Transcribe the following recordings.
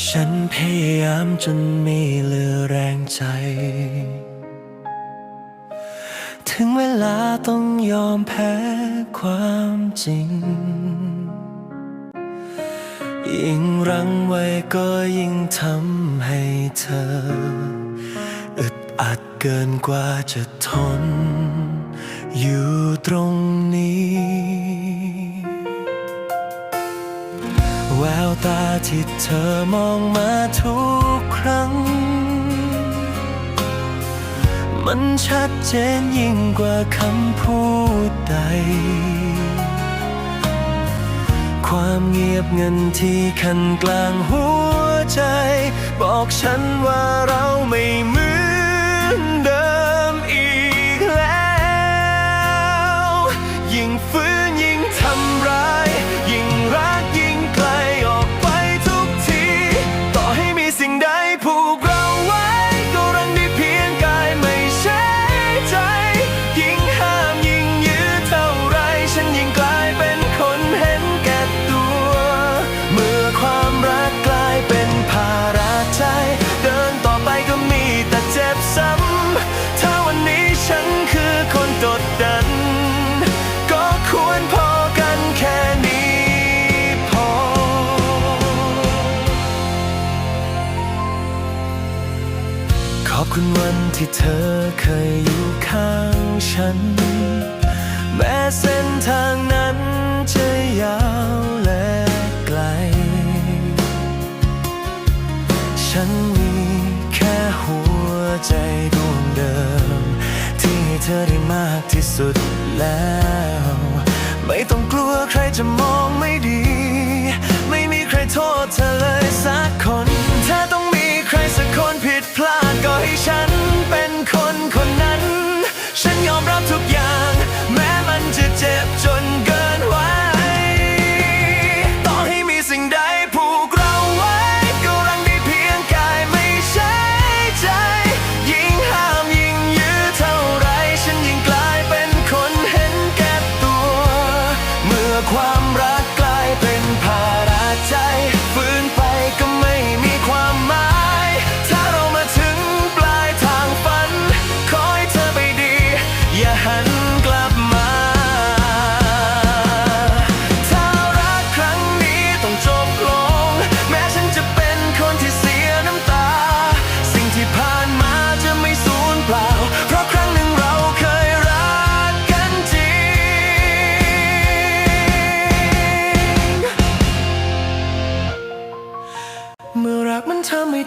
ฉันพยายามจนไม่เหลือแรงใจ ถึงเวลาต้องยอมแพ้ความจริง ยิ่งรั้งไว้ก็ยิ่งทำให้เธอ อึดอัดเกินกว่าจะทน อยู่ตรง ตาที่เธอมองมาทุกครั้ง มันชัดเจนยิ่งกว่าคำพูดใด ความเงียบเงันที่คันกลางหัวใจ บอกฉันว่าเราไม่เหมือนเดิม คุณวันที่เธอเคยอยู่ข้างฉัน แม้เส้นทางนั้นจะยาวและไกล ฉันมีแค่หัวใจดวงเดิม ที่ให้เธอได้มากที่สุดแล้ว ไม่ต้องกลัวใครจะมองไม่ดี ไม่มีใครโทษเธอเลยสักคนถ้าต้องมีใครสักคนผิดพลาด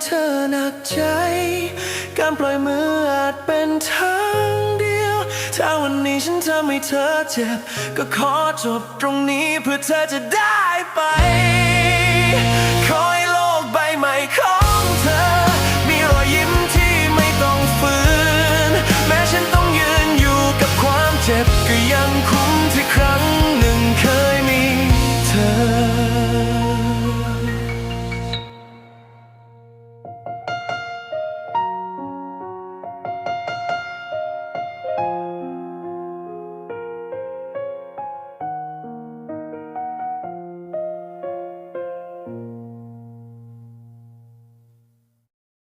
เธอหนักใจ การปล่อยมืออาจเป็นทางเดียว ถ้าวันนี้ฉันทำให้เธอเจ็บ ก็ขอจบตรงนี้เพื่อเธอจะได้ไป คอยโลกใบใหม่ขอ